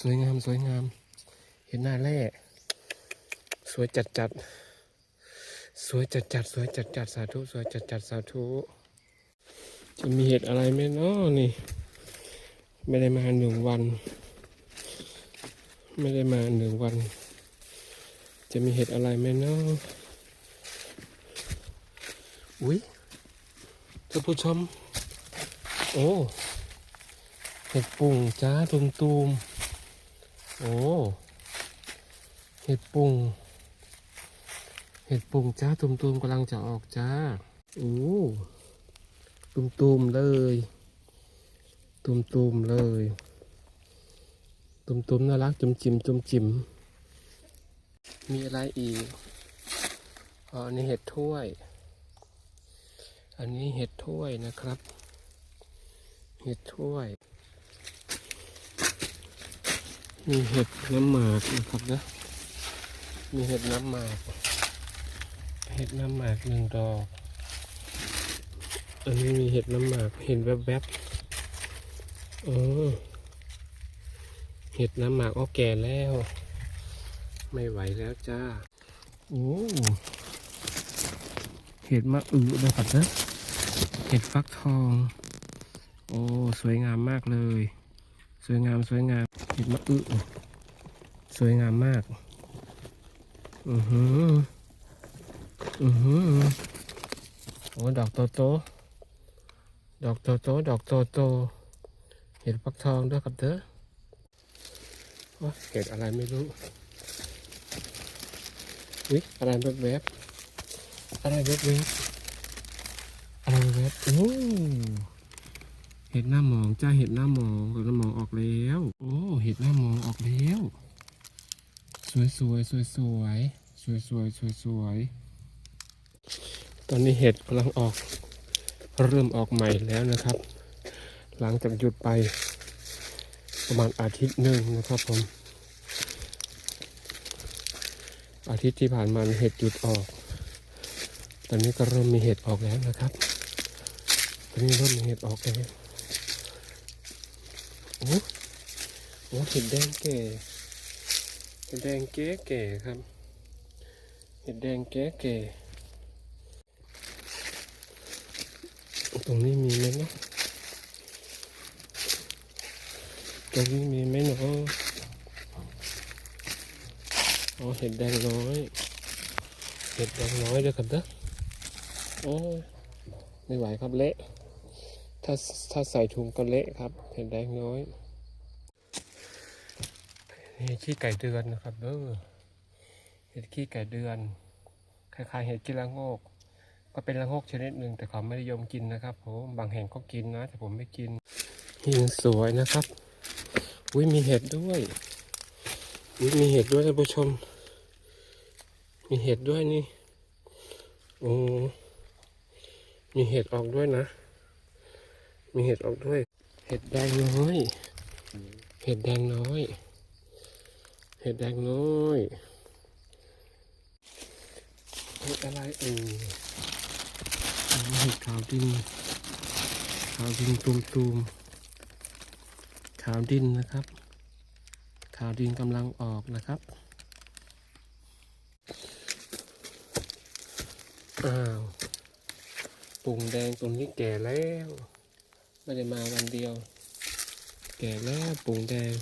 สวยงามสวยงาม เห็นหน้าแร่สวยจัดจัดสวยจัดจัดสวยจัดจัดสาธุสวยจัดจัดสาธุจะมีเห็ดอะไรไหมเนาะนี่ ไม่ได้มาหนึ่งวัน ไม่ได้มาหนึ่งวัน จะมีเห็ดอะไรไหมเนาะอุ้ยท่านผู้ชม โอ้ เห็ดปุ่งจ้าตุมตูม โอ้เห็ดปุงเห็ดปุงจ้าตุมตูมๆกำลังจะออกจ้าโอ้ตุมตูมๆเลย ตุมตูมๆเลย ตุมตูมๆน่ารักจุ่มจิมจุ่มจิมมีอะไรอีกอ๋ออันนี้เห็ดถ้วย อันนี้เห็ดถ้วยนะครับ เห็ดถ้วย มีเห็ดน้ำหมากนะครับนะมีเห็ดน้ำหมาก เห็ดน้ำหมากหนึ่งดอก อันนี้มีเห็ดน้ำหมากเห็นแวบๆเออเห็ดน้ำหมากอ้อแก่แล้ว ไม่ไหวแล้วจ้า โอ้เห็ดมะอือนะครับนะ เห็ดฟักทอง โอ้ สวยงามมากเลย สวยงามสวยงามเห็ดมะอึสวยงามมาก อือหือ อือหือ โอ้ดอกโตโต ดอกโตโต ดอกโตโต เห็ดฟักทองด้วยครับเด้อโอ้เห็ดอะไรไม่รู้วิอะไรแวบๆอะไรแวบๆอะไรแวบโอ้ เห็ดหน้ามองจ้าเห็ดหน้ามองเห็ดหน้ามองออกแล้ว โอ้เห็ดหน้ามองออกแล้ว สวยสวยสวยสวยสวยสวยสวยสวยตอนนี้เห็ดกำลังออก เริ่มออกใหม่แล้วนะครับ หลังจากหยุดไป ประมาณอาทิตย์หนึ่งนะครับผม อาทิตย์ที่ผ่านมาเห็ดหยุดออก ตอนนี้ก็เริ่มมีเห็ดออกแล้วนะครับ ตอนนี้เริ่มมีเห็ดออกแล้ว โอ้โหเห็ดแดงแก่เห็ดแดงแก่แก่ครับ เห็ดแดงแก่แก่ตรงนี้มีไหมเนาะตรงนี้มีไหมเนาะอ๋อเห็ดแดงน้อย เห็ดแดงน้อยเด้อครับเด้อโอ้ไม่ไหวครับเละ ถ้าถ้าใส่ถุงก็เละครับเห็ดแดงน้อย นี่ขี้ไก่เดือนนะครับเด้อเห็ดขี้ไก่เดือน คล้ายๆเห็ดกินละโงกก็เป็นละโงกชนิดหนึ่งแต่เขาไม่นิยมกินนะครับผมบางแห่งก็กินนะ แต่ผมไม่กินหินสวยนะครับอุ้ยมีเห็ดด้วยอุ้ยมีเห็ดด้วยท่านผู้ชม มีเห็ดด้วยนี่โอ้มีเห็ดออกด้วยนะ มีเห็ดออกด้วย เห็ดแดงน้อย เห็ดแดงน้อย เห็ดแดงน้อยเห็ดอะไรเอ่ยอ๋อเห็ดขาวดิน ขาวดินตูมตูมๆขาวดินนะครับ ขาวดินกำลังออกนะครับ อ้าวปุ่งแดงตรงนี้แก่แล้ว ไม่ได้มาวันเดียว แก่แล้วปุงแดง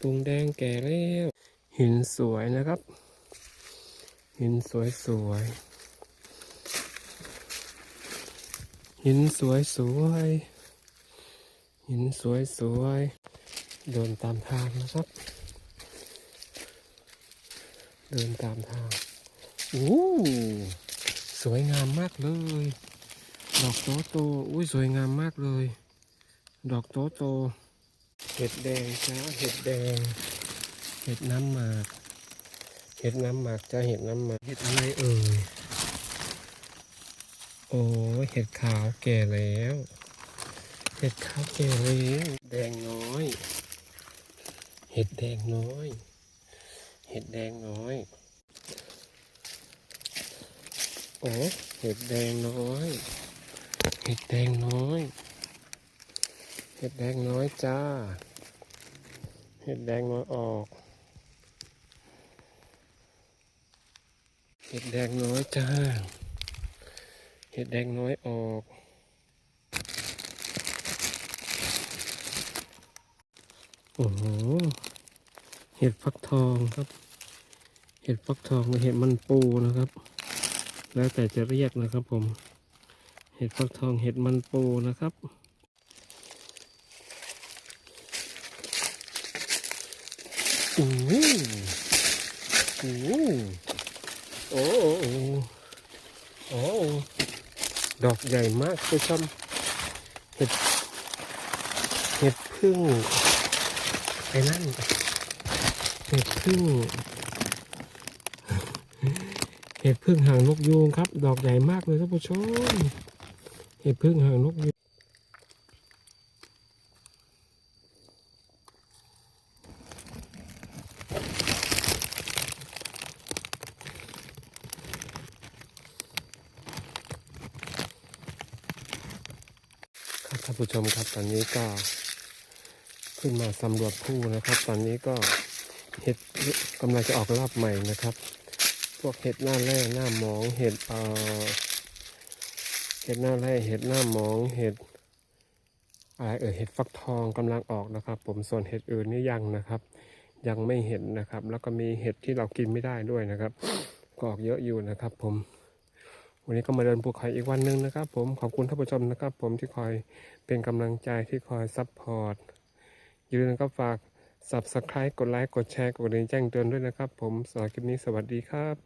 ปุงแดงแก่แล้ว หินสวยนะครับ หินสวยสวยหินสวยสวยหินสวยสวยเดินตามทางนะครับ เดินตามทางโอ้สวยงามมากเลย Đọt to to, úi rồi ngàm mát rồi Đọt to to, hệt đen cá, hệt đen. Hệt năm mạc. Hệt năm mạc cho hệt năm mạc. Thịt này เอ่ยโอ้เห็ดขาวแก่แล้ว เห็ดขาวแก่แล้วแดงน้อย เห็ดแดงน้อย เห็ดแดงน้อย โอ้เห็ดแดงน้อย เห็ดแดงน้อย เห็ดแดงน้อยจ้า เห็ดแดงน้อยออก เห็ดแดงน้อยจ้า เห็ดแดงน้อยออก โอ้โห เห็ดฟักทองครับ เห็ดฟักทองหรือเห็ดมันปูนะครับ แล้วแต่จะเรียกนะครับผม ห็ดฟักทองเห็ดมันปูนะครับโอ้โหโอ้โหโอ้โหโอ้โหดอกใหญ่มากคุณชมเห็ดเห็ดพึ่งไอ้นั่นเห็ดพึ่งเห็ดพึ่งหางนกยูงครับ ดอกใหญ่มากเลยท่านผู้ชม เห็ดพึ่งหางนกยูงครับท่านผู้ชมครับตอนนี้ก็ขึ้นมาสำรวจผู้นะครับ ตอนนี้ก็เห็ดกำลังจะออกรอบใหม่นะครับ พวกเห็ดหน้าแร่หน้ามองเห็ดเอ่อ เห็ดหน้าแร่เห็ดหน้าหมองเห็ดอะไรเออเห็ดฟักทองกำลังออกนะครับ ผมส่วนเห็ดอื่นนี่ยังนะครับ ยังไม่เห็นนะครับ แล้วก็มีเห็ดที่เรากินไม่ได้ด้วยนะครับก็ออกเยอะอยู่นะครับ ผม วันนี้ก็มาเดินภูเขาอีกวันหนึ่งนะครับ ผมขอบคุณท่านผู้ชมนะครับ ผมที่คอยเป็นกำลังใจที่คอยซัพพอร์ตอย่าลืมนะครับฝาก subscribe กดไลค์กดแชร์กดกระดิ่งแจ้งเตือนด้วยนะครับ ผมสำหรับคลิปนี้สวัสดีครับ